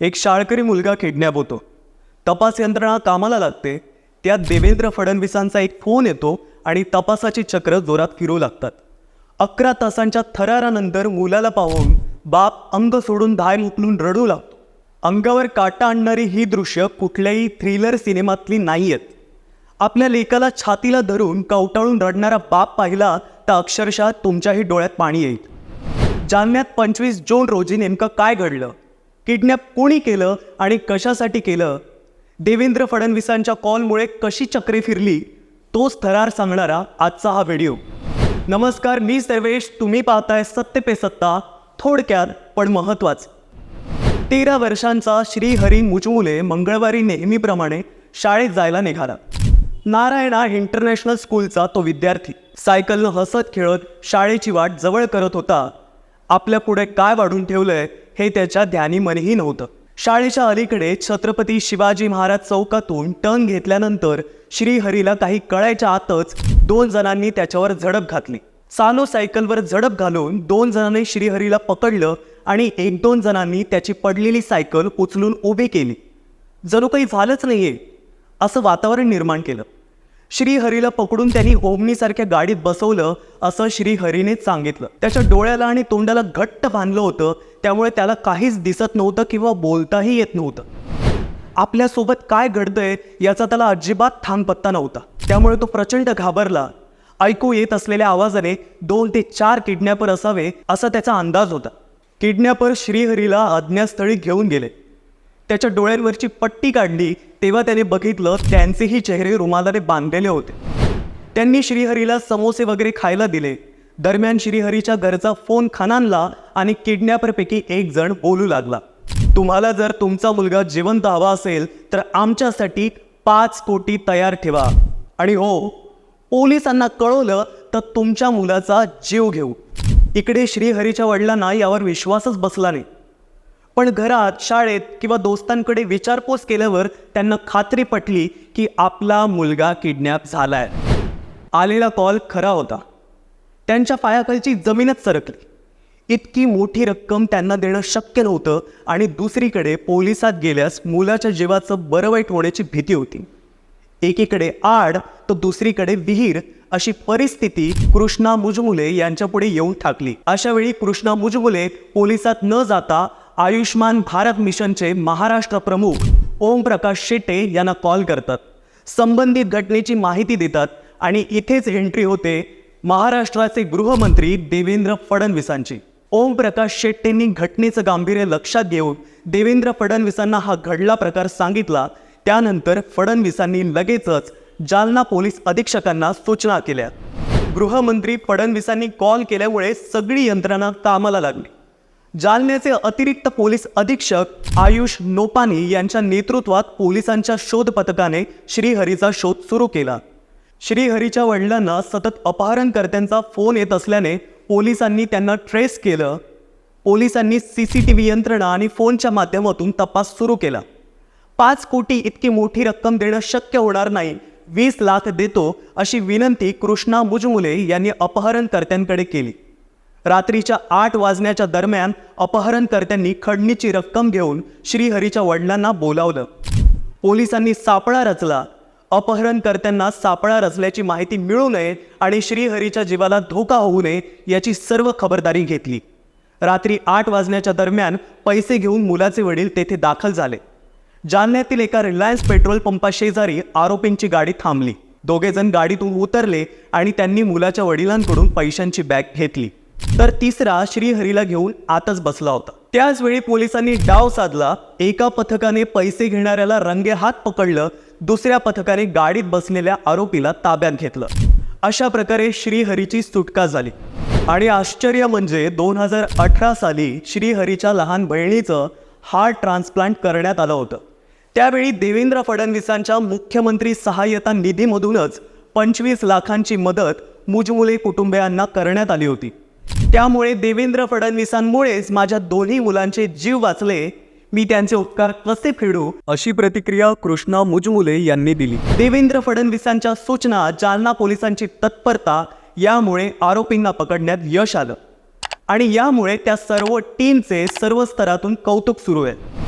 एक शाळकरी मुलगा किडनॅप होतो. तपास यंत्रणा कामाला लागते. त्यात देवेंद्र फडणवीसांचा एक फोन येतो आणि तपासाची चक्र जोरात फिरू लागतात. अकरा तासांच्या थरारानंतर मुलाला पाहून बाप अंग सोडून धाय उकलून रडू लागतो. अंगावर काटा आणणारी ही दृश्य कुठल्याही थ्रिलर सिनेमातली नाही आहेत आपल्या लेकाला छातीला धरून कवटाळून रडणारा बाप पाहिला तर अक्षरशः तुमच्याही डोळ्यात पाणी येईल. जालन्यात पंचवीस जून रोजी नेमकं काय घडलं? किडनॅप कोणी केलं आणि कशासाठी केलं? देवेंद्र फडणवीसांच्या कॉलमुळे कशी चक्रे फिरली? तोच थरार सांगणारा आजचा हा व्हिडिओ. नमस्कार मी सर्वेश तुम्ही पाहताय सत्य पे सत्ता. थोडक्यात पण महत्त्वाचं तेरा वर्षांचा श्रीहरी मुचमुले मंगळवारी नेहमीप्रमाणे शाळेत जायला निघाला. नारायणा इंटरनॅशनल स्कूलचा तो विद्यार्थी. सायकलनं हसत खेळत शाळेची वाट जवळ करत होता. आपल्या पुढे काय वाढून ठेवलंय? हे त्याच्या ध्यानी मनही नव्हतं. शाळेच्या अलीकडे छत्रपती शिवाजी महाराज चौकातून टर्न घेतल्यानंतर श्रीहरीला काही कळायच्या आतच दोन जणांनी त्याच्यावर झडप घातली. सानो सायकलवर झडप घालून दोन जणांनी श्रीहरीला पकडलं आणि एक दोन जणांनी त्याची पडलेली सायकल उचलून उभी केली. जणू काही झालंच नाहीये असं वातावरण निर्माण केलं. श्रीहरीला पकडून त्यांनी ओमनीसारख्या गाडीत बसवलं असं श्रीहरीनेच सांगितलं. त्याच्या डोळ्याला आणि तोंडाला घट्ट बांधलं होतं. त्यामुळे त्याला काहीच दिसत नव्हतं किंवा बोलताही येत नव्हतं. आपल्यासोबत काय घडतंय याचा त्याला अजिबात थांग पत्ता नव्हता. त्यामुळे तो प्रचंड घाबरला. ऐकू येत असलेल्या आवाजाने दोन ते चार किडनॅपर असावे असा त्याचा अंदाज होता. किडनॅपर श्रीहरीला अज्ञातस्थळी घेऊन गेले. त्याच्या डोळ्यांवरची पट्टी काढली तेव्हा त्याने बघितलं त्यांचेही चेहरे रुमालाने बांधलेले होते. त्यांनी श्रीहरीला समोसे वगैरे खायला दिले. दरम्यान श्रीहरीच्या घरचा फोन खणानला आणि किडनॅपरपैकी एक जण बोलू लागला. तुम्हाला जर तुमचा मुलगा जिवंत हवा असेल तर आमच्यासाठी पाच कोटी तयार ठेवा. आणि हो पोलिसांना कळवलं तर तुमच्या मुलाचा जीव घेऊ. इकडे श्रीहरीच्या वडिलांना यावर विश्वासच बसला नाही. पण घरात शाळेत किंवा दोस्तांकडे विचारपूस केल्यावर त्यांना खात्री पटली की आपला मुलगा किडनॅप झालाय. आलेला कॉल खरा होता. त्यांच्या पायाखालची जमीनच सरकली. इतकी मोठी रक्कम त्यांना देणं शक्य नव्हतं आणि दुसरीकडे पोलिसात गेल्यास मुलाच्या जीवाचं बरं वाईट होण्याची भीती होती. एकीकडे आड तर दुसरीकडे विहीर अशी परिस्थिती कृष्णा मुजमुले यांच्यापुढे येऊन ठाकली अशावेळी कृष्णा मुजमुले पोलिसात न जाता आयुष्मान भारत मिशनचे महाराष्ट्र प्रमुख ओम प्रकाश शेटे यांना कॉल करतात. संबंधित घटनेची माहिती देतात आणि इथेच एंट्री होते महाराष्ट्राचे गृहमंत्री देवेंद्र फडणवीसांची. ओम प्रकाश शेट्टींनी घटनेचं गांभीर्य लक्षात घेऊन देवेंद्र फडणवीसांना हा घडला प्रकार सांगितला. त्यानंतर फडणवीसांनी लगेचच जालना पोलीस अधीक्षकांना सूचना केल्या. गृहमंत्री फडणवीसांनी कॉल केल्यामुळे सगळी यंत्रणा कामाला लागली. जालन्याचे अतिरिक्त पोलीस अधीक्षक आयुष नोपानी यांच्या नेतृत्वात पोलिसांच्या शोध पथकाने श्रीहरीचा शोध सुरू केला. श्रीहरीच्या वडिलांना सतत अपहरणकर्त्यांचा फोन येत असल्याने पोलिसांनी त्यांना ट्रेस केलं. पोलिसांनी सी सी टी व्ही यंत्रणा आणि फोनच्या माध्यमातून तपास सुरू केला. पाच कोटी इतकी मोठी रक्कम देणं शक्य होणार नाही वीस लाख देतो अशी विनंती कृष्णा मुजमुले यांनी अपहरणकर्त्यांकडे केली. रात्रीच्या आठ वाजण्याच्या दरम्यान अपहरणकर्त्यांनी खडणीची रक्कम घेऊन श्रीहरीच्या वडिलांना बोलावलं. पोलिसांनी सापळा रचला. अपहरणकर्त्यांना सापळा रचल्याची माहिती मिळू नये आणि श्रीहरीच्या जीवाला धोका होऊ नये याची सर्व खबरदारी घेतली. रात्री आठ वाजण्याच्या दरम्यान पैसे घेऊन मुलाचे वडील तेथे दाखल झाले. जालन्यातील एका रिलायन्स पेट्रोल पंपाशेजारी आरोपींची गाडी थांबली. दोघेजण गाडीतून उतरले आणि त्यांनी मुलाच्या वडिलांकडून पैशांची बॅग घेतली. तर तिसरा श्रीहरीला घेऊन आतच बसला होता. त्याचवेळी पोलिसांनी डाव साधला एका पथकाने पैसे घेणाऱ्याला रंगे हात पकडलं दुसऱ्या पथकाने गाडीत बसलेल्या आरोपीला ताब्यात घेतलं. अशा प्रकारे श्रीहरीची सुटका झाली. आणि आश्चर्य म्हणजे दोन हजार अठरा साली श्रीहरीच्या लहान बहिणीचं हार्ट ट्रान्सप्लांट करण्यात आलं होतं. त्यावेळी देवेंद्र फडणवीसांच्या मुख्यमंत्री सहाय्यता निधीमधूनच पंचवीस लाखांची मदत मुजमुले कुटुंबियांना करण्यात आली होती. त्यामुळे देवेंद्र फडणवीसांमुळेच माझ्या दोन्ही मुलांचे जीव वाचले. मी त्यांचे उपकार कसे फेडू? अशी प्रतिक्रिया कृष्णा मुजमुले यांनी दिली. देवेंद्र फडणवीसांच्या सूचना जालना पोलिसांची तत्परता यामुळे आरोपींना पकडण्यात यश आलं. आणि यामुळे त्या सर्व टीमचे सर्व स्तरातून कौतुक सुरू आहे.